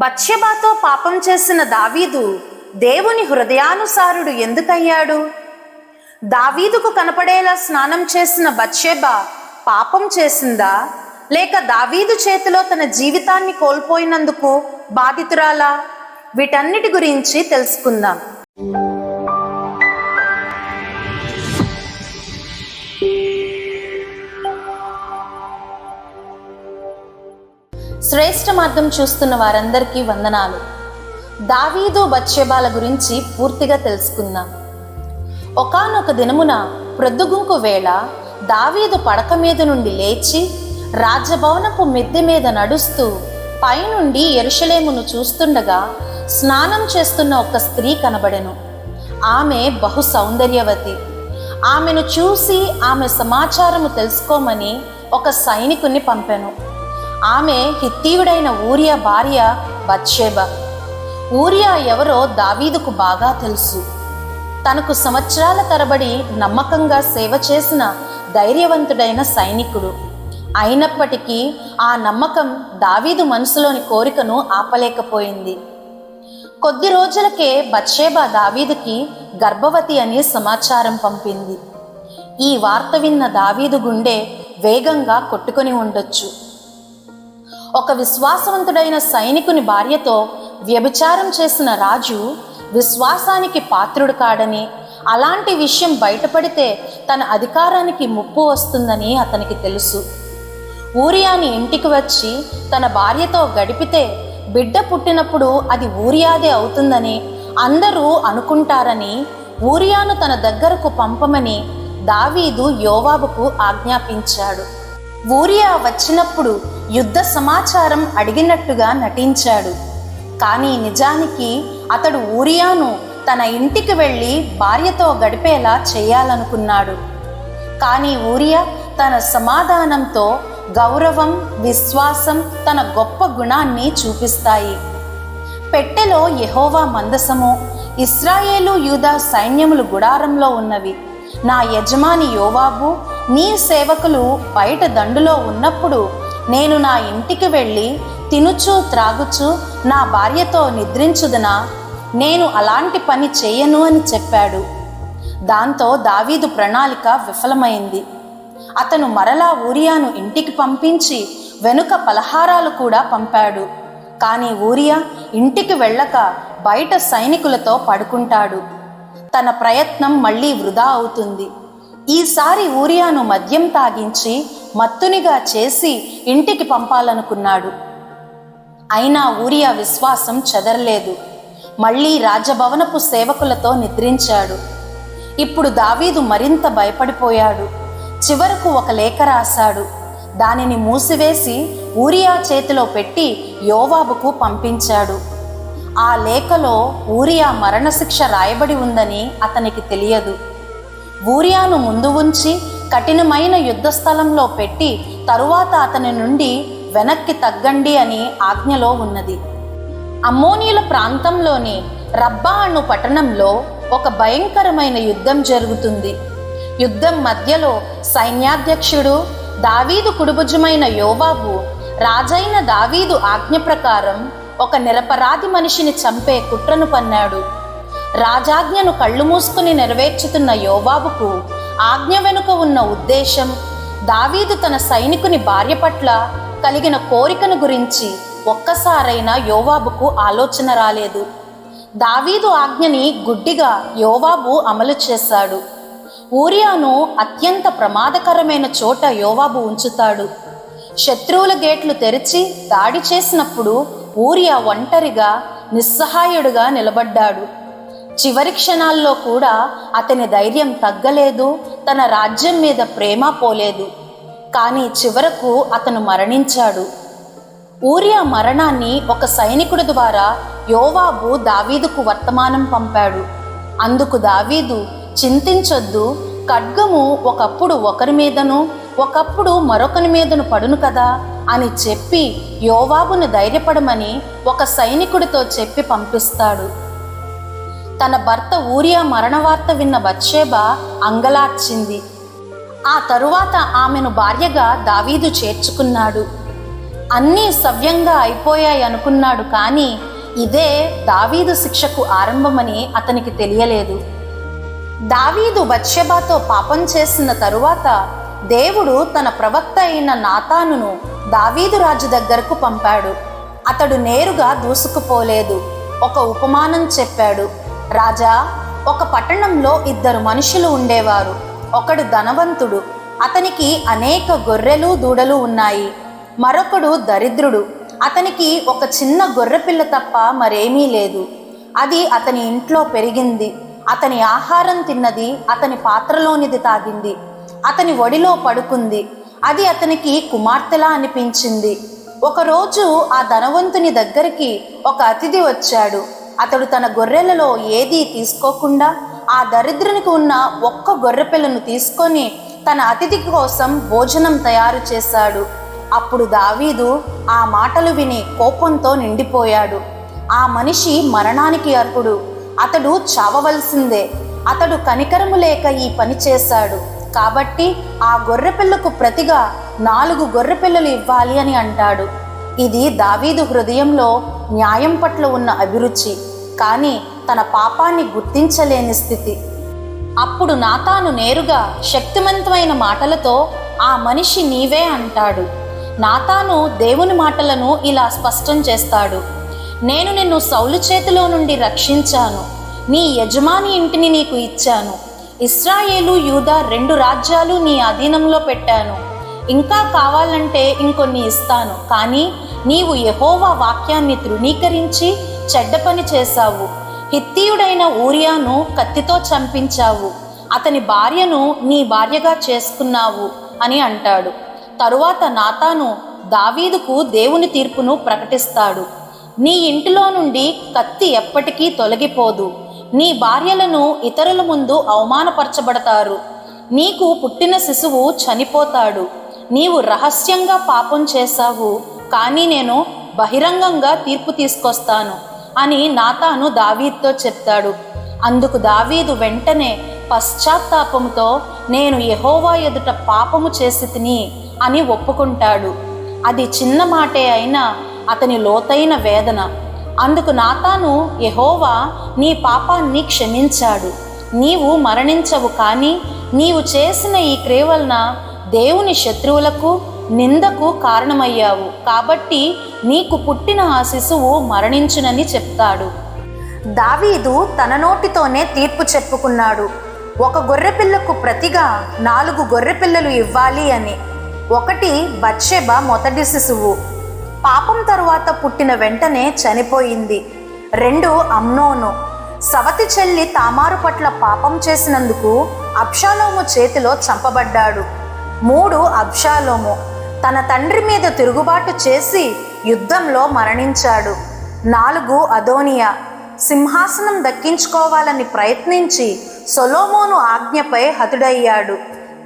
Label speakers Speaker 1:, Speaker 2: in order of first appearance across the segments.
Speaker 1: బత్సెబాతో పాపం చేసిన దావీదు దేవుని హృదయానుసారుడు ఎందుకయ్యాడు? దావీదుకు కనపడేలా స్నానం చేసిన బత్సెబ పాపం చేసిందా? లేక దావీదు చేతిలో తన జీవితాన్ని కోల్పోయినందుకు బాధితురాలా? వీటన్నిటి గురించి తెలుసుకుందాం. శ్రేష్ఠ మార్గం చూస్తున్న వారందరికీ వందనాలు. దావీదు బత్షెబాల గురించి పూర్తిగా తెలుసుకుందాం. ఒకానొక దినమున ప్రొద్దుగుంకు వేళ దావీదు పడక మీద నుండి లేచి రాజభవనపు మిద్దె మీద నడుస్తూ పైనుండి ఎరుషలేమును చూస్తుండగా స్నానం చేస్తున్న ఒక స్త్రీ కనబడెను. ఆమె బహు సౌందర్యవతి. ఆమెను చూసి ఆమె సమాచారము తెలుసుకోమని ఒక సైనికుని పంపెను. ఆమె హిత్తీయుడైన ఊరియా భార్య బత్షేబ. ఊరియా ఎవరో దావీదుకు బాగా తెలుసు. తనకు సంవత్సరాల తరబడి నమ్మకంగా సేవ చేసిన ధైర్యవంతుడైన సైనికుడు. అయినప్పటికీ ఆ నమ్మకం దావీదు మనసులోని కోరికను ఆపలేకపోయింది. కొద్ది రోజులకే బత్షేబా దావీదుకి గర్భవతి అని సమాచారం పంపింది. ఈ వార్త విన్న దావీదు గుండె వేగంగా కొట్టుకొని ఉండొచ్చు. ఒక విశ్వాసవంతుడైన సైనికుని భార్యతో వ్యభిచారం చేసిన రాజు విశ్వాసానికి పాత్రుడు కాడని అలాంటి విషయం బయటపడితే తన అధికారానికి ముప్పు వస్తుందని అతనికి తెలుసు. ఊరియాని ఇంటికి వచ్చి తన భార్యతో గడిపితే బిడ్డ పుట్టినప్పుడు అది ఊరియాదే అవుతుందని అందరూ అనుకుంటారని ఊరియాను తన దగ్గరకు పంపమని దావీదు యోవాబుకు ఆజ్ఞాపించాడు. ఊరియా వచ్చినప్పుడు యుద్ధ సమాచారం అడిగినట్టుగా నటించాడు. కానీ నిజానికి అతడు ఊరియాను తన ఇంటికి వెళ్ళి భార్యతో గడిపేలా చేయాలనుకున్నాడు. కానీ ఊరియా తన సమాధానంతో గౌరవం విశ్వాసం తన గొప్ప గుణాన్ని చూపిస్తాయి. పెట్టెలో యహోవా మందసము ఇస్రాయేలు యూదా సైన్యములు గుడారంలో ఉన్నవి. నా యజమాని యోవాబు నీ సేవకులు బయట దండులో ఉన్నప్పుడు నేను నా ఇంటికి వెళ్ళి తినుచు త్రాగుచు నా భార్యతో నిద్రించుదనా? నేను అలాంటి పని చేయను అని చెప్పాడు. దాంతో దావీదు ప్రణాళిక విఫలమైంది. అతను మరలా ఊరియాను ఇంటికి పంపించి వెనుక పలహారాలు కూడా పంపాడు. కానీ ఊరియా ఇంటికి వెళ్ళక బయట సైనికులతో పడుకుంటాడు. తన ప్రయత్నం మళ్ళీ వృధా అవుతుంది. ఈసారి ఊరియాను మద్యం తాగించి మత్తునిగా చేసి ఇంటికి పంపాలనుకున్నాడు. అయినా ఊరియా విశ్వాసం చెదరలేదు. మళ్ళీ రాజభవనపు సేవకులతో నిద్రించాడు. ఇప్పుడు దావీదు మరింత భయపడిపోయాడు. చివరకు ఒక లేఖ రాశాడు. దానిని మూసివేసి ఊరియా చేతిలో పెట్టి యోవాబుకు పంపించాడు. ఆ లేఖలో ఊరియా మరణశిక్ష రాయబడి ఉందని అతనికి తెలియదు. ఊరియాను ముందు ఉంచి కఠినమైన యుద్ధ స్థలంలో పెట్టి తరువాత అతని నుండి వెనక్కి తగ్గండి అని ఆజ్ఞలో ఉన్నది. అమ్మోనియుల ప్రాంతంలోని రబ్బా అను పట్టణంలో ఒక భయంకరమైన యుద్ధం జరుగుతుంది. యుద్ధం మధ్యలో సైన్యాధ్యక్షుడు దావీదు కుడుభుజమైన యోవాబు రాజైన దావీదు ఆజ్ఞ ప్రకారం ఒక నిరపరాధి మనిషిని చంపే కుట్రను పన్నాడు. రాజాజ్ఞను కళ్ళు మూసుకుని నెరవేర్చుతున్న యోవాబుకు ఆజ్ఞ వెనుక ఉన్న ఉద్దేశం దావీదు తన సైనికుని భార్య పట్ల కలిగిన కోరికను గురించి ఒక్కసారైనా యోవాబుకు ఆలోచన రాలేదు. దావీదు ఆజ్ఞని గుడ్డిగా యోవాబు అమలు చేశాడు. ఊరియాను అత్యంత ప్రమాదకరమైన చోట యోవాబు ఉంచుతాడు. శత్రువుల గేట్లు తెరిచి దాడి చేసినప్పుడు ఊరియా ఒంటరిగా నిస్సహాయుడుగా నిలబడ్డాడు. చివరి క్షణాల్లో కూడా అతని ధైర్యం తగ్గలేదు తన రాజ్యం మీద ప్రేమ పోలేదు. కానీ చివరకు అతను మరణించాడు. ఊరియా మరణాన్ని ఒక సైనికుడి ద్వారా యోవాబు దావీదుకు వర్తమానం పంపాడు. అందుకు దావీదు చింతించొద్దు ఖడ్గము ఒకప్పుడు ఒకరి మీదను ఒకప్పుడు మరొకరి మీదను పడును కదా అని చెప్పి యోవాబును ధైర్యపడమని ఒక సైనికుడితో చెప్పి పంపిస్తాడు. తన భర్త ఊరియా మరణవార్త విన్న బత్షేబ అంగలార్చింది. ఆ తరువాత ఆమెను భార్యగా దావీదు చేర్చుకున్నాడు. అన్నీ సవ్యంగా అయిపోయాయి అనుకున్నాడు కానీ ఇదే దావీదు శిక్షకు ఆరంభమని అతనికి తెలియలేదు. దావీదు బత్షెబాతో పాపం చేసిన తరువాత దేవుడు తన ప్రవక్త అయిన నాతానును దావీదు రాజు దగ్గరకు పంపాడు. అతడు నేరుగా దూసుకుపోలేదు. ఒక ఉపమానం చెప్పాడు. రాజా ఒక పట్టణంలో ఇద్దరు మనుషులు ఉండేవారు. ఒకడు ధనవంతుడు అతనికి అనేక గొర్రెలు దూడలు ఉన్నాయి. మరొకడు దరిద్రుడు అతనికి ఒక చిన్న గొర్రెపిల్ల తప్ప మరేమీ లేదు. అది అతని ఇంట్లో పెరిగింది. అతని ఆహారం తిన్నది అతని పాత్రలోనిది తాగింది. అతని ఒడిలో పడుకుంది. అది అతనికి కుమార్తెలా అనిపించింది. ఒకరోజు ఆ ధనవంతుని దగ్గరికి ఒక అతిథి వచ్చాడు. అతడు తన గొర్రెలలో ఏదీ తీసుకోకుండా ఆ దరిద్రునికి ఉన్న ఒక్క గొర్రెపిల్లను తీసుకొని తన అతిథి కోసం భోజనం తయారు చేశాడు. అప్పుడు దావీదు ఆ మాటలు విని కోపంతో నిండిపోయాడు. ఆ మనిషి మరణానికి అర్హుడు. అతడు చావవలసిందే. అతడు కనికరము లేక ఈ పని చేశాడు. కాబట్టి ఆ గొర్రెపిల్లకు ప్రతిగా నాలుగు గొర్రెపిల్లలు ఇవ్వాలి అని అంటాడు. ఇది దావీదు హృదయంలో న్యాయం పట్ల ఉన్న అభిరుచి. కానీ తన పాపాన్ని గుర్తించలేని స్థితి. అప్పుడు నాతాను నేరుగా శక్తివంతమైన మాటలతో ఆ మనిషి నీవే అంటాడు. నాతాను దేవుని మాటలను ఇలా స్పష్టం చేస్తాడు. నేను నిన్ను సౌలు చేతిలో నుండి రక్షించాను. నీ యజమాని ఇంటిని నీకు ఇచ్చాను. ఇస్రాయేలు యూదా రెండు రాజ్యాలు నీ అధీనంలో పెట్టాను. ఇంకా కావాలంటే ఇంకొన్ని ఇస్తాను. కానీ నీవు యహోవా వాక్యాన్ని తృణీకరించి చెడ్డ పని చేశావు. హిత్తీయుడైన ఊరియాను కత్తితో చంపించావు. అతని భార్యను నీ భార్యగా చేసుకున్నావు అని అంటాడు. తరువాత నాతాను దావీదుకు దేవుని తీర్పును ప్రకటిస్తాడు. నీ ఇంటిలో నుండి కత్తి ఎప్పటికీ తొలగిపోదు. నీ భార్యలను ఇతరుల ముందు అవమానపరచబడతారు. నీకు పుట్టిన శిశువు చనిపోతాడు. నీవు రహస్యంగా పాపం చేశావు. కానీ నేను బహిరంగంగా తీర్పు తీసుకొస్తాను. అని నాతాను దావీద్తో చెప్తాడు. అందుకు దావీదు వెంటనే పశ్చాత్తాపముతో నేను యహోవా ఎదుట పాపము చేసి తిని అని ఒప్పుకుంటాడు. అది చిన్న మాటే అయినా అతని లోతైన వేదన. అందుకు నాతాను యహోవా నీ పాపాన్ని క్షమించాడు. నీవు మరణించవు కానీ నీవు చేసిన ఈ క్రియ వలన దేవుని శత్రువులకు నిందకు కారణమయ్యావు. కాబట్టి నీకు పుట్టిన ఆ శిశువు మరణించునని చెప్తాడు. దావీదు తన నోటితోనే తీర్పు చెప్పుకున్నాడు. ఒక గొర్రెపిల్లకు ప్రతిగా నాలుగు గొర్రెపిల్లలు ఇవ్వాలి అని. ఒకటి బత్షెబ మొదటి శిశువు. పాపం తరువాత పుట్టిన వెంటనే చనిపోయింది. రెండు అమ్నోను. సవతి చెల్లి తామారు పట్ల పాపం చేసినందుకు అబ్షాలోము చేతిలో చంపబడ్డాడు. మూడు అబ్షాలోము. తన తండ్రి మీద తిరుగుబాటు చేసి యుద్ధంలో మరణించాడు. నాలుగు అదోనియా. సింహాసనం దక్కించుకోవాలని ప్రయత్నించి సొలోమోను ఆజ్ఞపై హతుడయ్యాడు.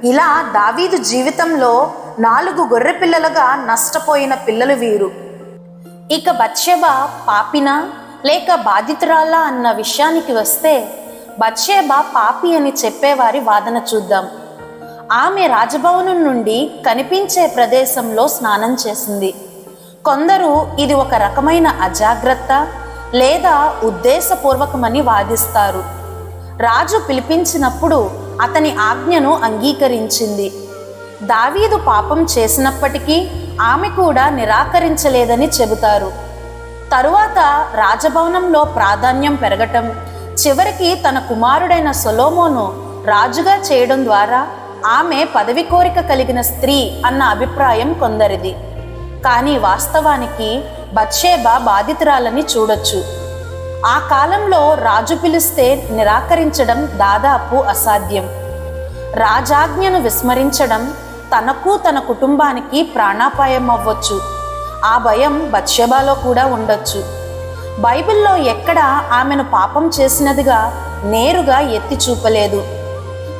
Speaker 1: ఇలా దావీదు జీవితంలో నాలుగు గొర్రెపిల్లలుగా నష్టపోయిన పిల్లలు వీరు. ఇక బత్షెబ పాపినా లేక బాధితురాలా అన్న విషయానికి వస్తే బత్షెబ పాపి అని చెప్పేవారి వాదన చూద్దాం. ఆమె రాజభవనం నుండి కనిపించే ప్రదేశంలో స్నానం చేసింది. కొందరు ఇది ఒక రకమైన అజాగ్రత్త లేదా ఉద్దేశపూర్వకమని వాదిస్తారు. రాజు పిలిపించినప్పుడు అతని ఆజ్ఞను అంగీకరించింది. దావీదు పాపం చేసినప్పటికీ ఆమె కూడా నిరాకరించలేదని చెబుతారు. తరువాత రాజభవనంలో ప్రాధాన్యం పెరగటం చివరికి తన కుమారుడైన సొలోమోను రాజుగా చేయడం ద్వారా ఆమె పదవి కోరిక కలిగిన స్త్రీ అన్న అభిప్రాయం కొందరిది. కానీ వాస్తవానికి బత్షేబ బాధితురాలని చూడొచ్చు. ఆ కాలంలో రాజు పిలిస్తే నిరాకరించడం దాదాపు అసాధ్యం. రాజాజ్ఞను విస్మరించడం తనకు తన కుటుంబానికి ప్రాణాపాయం అవ్వచ్చు ఆ భయం బత్షేబాలో కూడా ఉండొచ్చు. బైబిల్లో ఎక్కడా ఆమెను పాపం చేసినదిగా నేరుగా ఎత్తి చూపలేదు.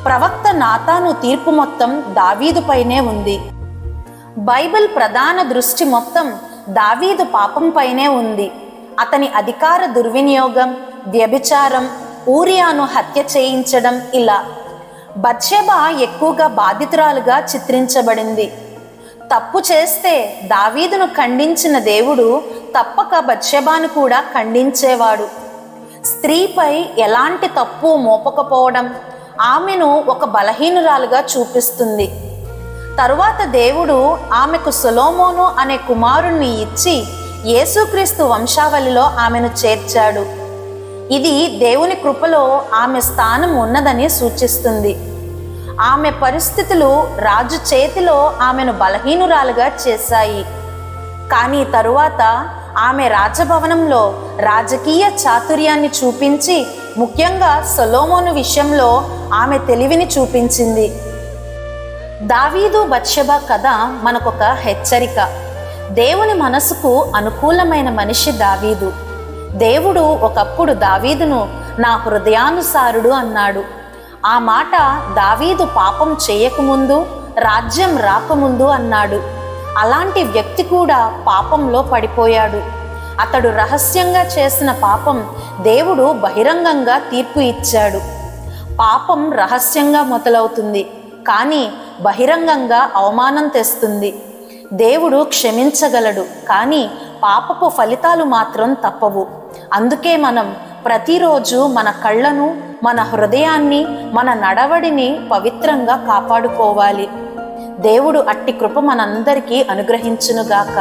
Speaker 1: ప్రవక్త నాతాను తీర్పు మొత్తం దావీదుపైనే ఉంది. బైబిల్ ప్రధాన దృష్టి మొత్తం దావీదు పాపంపైనే ఉంది. అతని అధికార దుర్వినియోగం వ్యభిచారం ఊరియాను హత్య చేయించడం ఇలా. బత్షెబ ఎక్కువగా బాధితురాలుగా చిత్రించబడింది. తప్పు చేస్తే దావీదును ఖండించిన దేవుడు తప్పక బత్షెబాను కూడా ఖండించేవాడు. స్త్రీపై ఎలాంటి తప్పు మోపకపోవడం ఆమెను ఒక బలహీనురాలుగా చూపిస్తుంది. తరువాత దేవుడు ఆమెకు సొలోమోను అనే కుమారుణ్ణి ఇచ్చి యేసుక్రీస్తు వంశావళిలో ఆమెను చేర్చాడు. ఇది దేవుని కృపలో ఆమె స్థానం ఉన్నదని సూచిస్తుంది. ఆమె పరిస్థితులు రాజు చేతిలో ఆమెను బలహీనురాలుగా చేశాయి. కానీ తరువాత ఆమె రాజభవనంలో రాజకీయ చాతుర్యాన్ని చూపించి ముఖ్యంగా సొలోమోను విషయంలో ఆమె తెలివిని చూపించింది. దావీదు బత్షెబ కథ మనకొక హెచ్చరిక. దేవుని మనసుకు అనుకూలమైన మనిషి దావీదు. దేవుడు ఒకప్పుడు దావీదును నా హృదయానుసారుడు అన్నాడు. ఆ మాట దావీదు పాపం చేయకముందు రాజ్యం రాకముందు అన్నాడు. అలాంటి వ్యక్తి కూడా పాపంలో పడిపోయాడు. అతడు రహస్యంగా చేసిన పాపం దేవుడు బహిరంగంగా తీర్పు ఇచ్చాడు. పాపం రహస్యంగా మొదలవుతుంది కానీ బహిరంగంగా అవమానం తెస్తుంది. దేవుడు క్షమించగలడు కానీ పాపపు ఫలితాలు మాత్రం తప్పవు. అందుకే మనం ప్రతిరోజు మన కళ్ళను మన హృదయాన్ని మన నడవడిని పవిత్రంగా కాపాడుకోవాలి. దేవుడు అట్టి కృప మనందరికీ అనుగ్రహించునుగాక.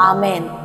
Speaker 1: ఆమెన్.